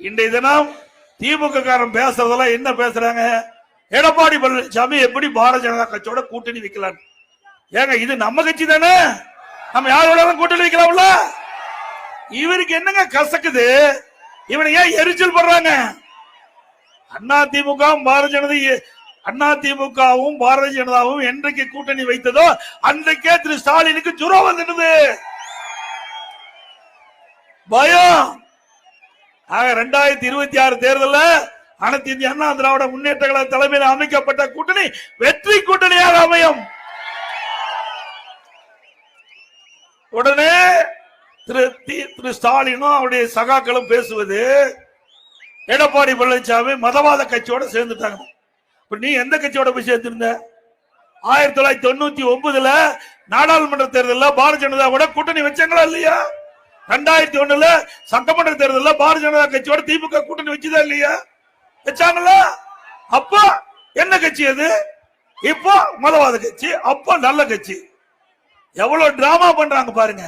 இன்றைய தினம் திமுக காரன் பேசுறதெல்லாம் என்ன பேசுறாங்க? எடப்பாடி பழனிசாமி எப்படி பாரதிய ஜனதா கட்சியோட கூட்டணி வைக்கலாம் ஏங்க இது நம்ம கட்சி தானே? நம்ம யாரோட கூட்டணி வைக்கலாம்ல? இவருக்கு என்னங்க கசக்குது? இவனை ஏன் எரிச்சல் படுறாங்க அண்ணா திமுக பாரதிய ஜனதா அண்ணா திமுகவும் பாரதிய ஜனதாவும் என்றைக்கு கூட்டணி வைத்ததோ அன்றைக்கே திரு ஸ்டாலினுக்கு ஜுரம் வந்துடுது. பயம். ஆக ரெண்டாயிரத்தி இருபத்தி ஆறு தேர்தலில் அனைத்து இந்திய அண்ணா திராவிட முன்னேற்ற கழக தலைமையில் அமைக்கப்பட்ட கூட்டணி வெற்றி கூட்டணியாக அமையும். உடனே திரு தி- திரு ஸ்டாலினும் அவருடைய சகாக்களும் பேசுவது எடப்பாடி பழனிசாமி மதவாத கட்சியோட சேர்ந்துட்டாங்க. இப்ப நீ எந்த கட்சியோட போய் சேர்த்திருந்த ஆயிரத்தி தொள்ளாயிரத்தி தொண்ணூத்தி ஒன்பதுல நாடாளுமன்ற தேர்தலில் பாரதிய ஜனதாவோட கூட்டணி வச்சாங்களா இல்லையா? ரெண்டாயிரத்தி ஒண்ணுல சட்டமன்ற தேர்தலில் பாரதிய ஜனதா கட்சியோட திமுக கூட்டணி வச்சுதா இல்லையா? வச்சாங்களா அப்போ என்ன கட்சி அது? இப்போ மதவாத கட்சி அப்போ நல்ல கட்சி. எவ்வளவு டிராமா பண்றாங்க பாருங்க.